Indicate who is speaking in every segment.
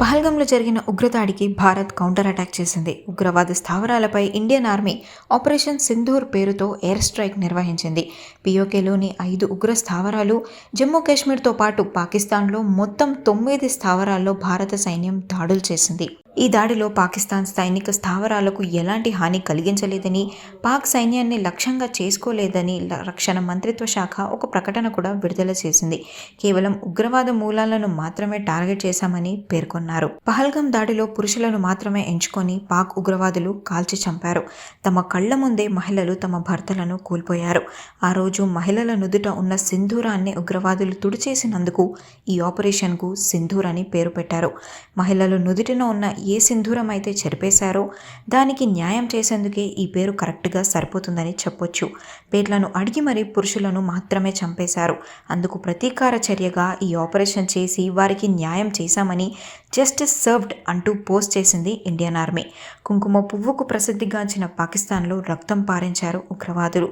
Speaker 1: పహల్గంలో జరిగిన ఉగ్రదాడికి Bharat counter attack చేసింది. ఉగ్రవాద స్థావరాలపై ఇండియన్ ఆర్మీ ఆపరేషన్ సింధూర్ పేరుతో ఎయిర్ స్ట్రైక్ నిర్వహించింది. పిఓకేలోని ఐదు ఉగ్ర స్థావరాలు జమ్మూ కాశ్మీర్తో పాటు పాకిస్తాన్లో మొత్తం తొమ్మిది స్థావరాల్లో భారత సైన్యం దాడులు చేసింది. ఈ దాడిలో పాకిస్తాన్ సైనిక స్థావరాలకు ఎలాంటి హాని కలిగించలేదని పాక్ సైన్యాన్ని లక్ష్యంగా చేసుకోలేదని రక్షణ మంత్రిత్వ శాఖ ఒక ప్రకటన కూడా విడుదల చేసింది. కేవలం ఉగ్రవాద మూలాలను మాత్రమే టార్గెట్ చేశామని పేర్కొన్నారు పహల్గం దాడిలో పురుషులను మాత్రమే ఎంచుకొని పాక్ ఉగ్రవాదులు కాల్చి చంపారు. తమ కళ్ళ ముందే మహిళలు తమ భర్తలను కోల్పోయారు. ఆ రోజు మహిళల నుదుట ఉన్న సింధూరాన్ని ఉగ్రవాదులు తుడిచేసినందుకు ఈ ఆపరేషన్కు సింధూర్ అని పేరు పెట్టారు. మహిళలు నుదుటిన ఉన్న ఏ సింధూరం అయితే చెరిపేశారో దానికి న్యాయం చేసేందుకే ఈ పేరు కరెక్ట్గా సరిపోతుందని చెప్పొచ్చు. పేర్లను అడిగి మరీ పురుషులను మాత్రమే చంపేశారు. అందుకు ప్రతీకార చర్యగా ఈ ఆపరేషన్ చేసి వారికి న్యాయం చేశామని జస్టిస్ సర్వ్డ్ అంటూ పోస్ట్ చేసింది ఇండియన్ ఆర్మీ. కుంకుమ పువ్వుకు ప్రసిద్ధిగాంచిన పాకిస్తాన్లో రక్తం పారించారు ఉగ్రవాదులు.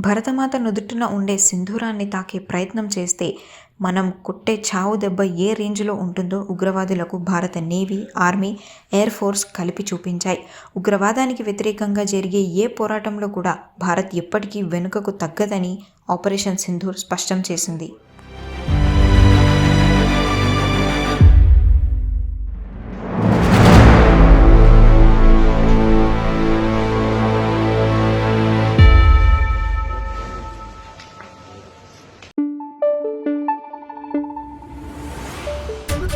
Speaker 1: భరతమాత నుదుటిన ఉండే సింధూరాన్ని తాకే ప్రయత్నం చేస్తే మనం కొట్టే చావు దెబ్బ ఏ రేంజ్లో ఉంటుందో ఉగ్రవాదులకు భారత నేవీ ఆర్మీ ఎయిర్ ఫోర్స్ కలిపి చూపించాయి. ఉగ్రవాదానికి వ్యతిరేకంగా జరిగే ఏ పోరాటంలో కూడా భారత్ ఎప్పటికీ వెనుకకు తగ్గదని ఆపరేషన్ సింధూర్ స్పష్టం చేసింది.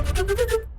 Speaker 1: どどど。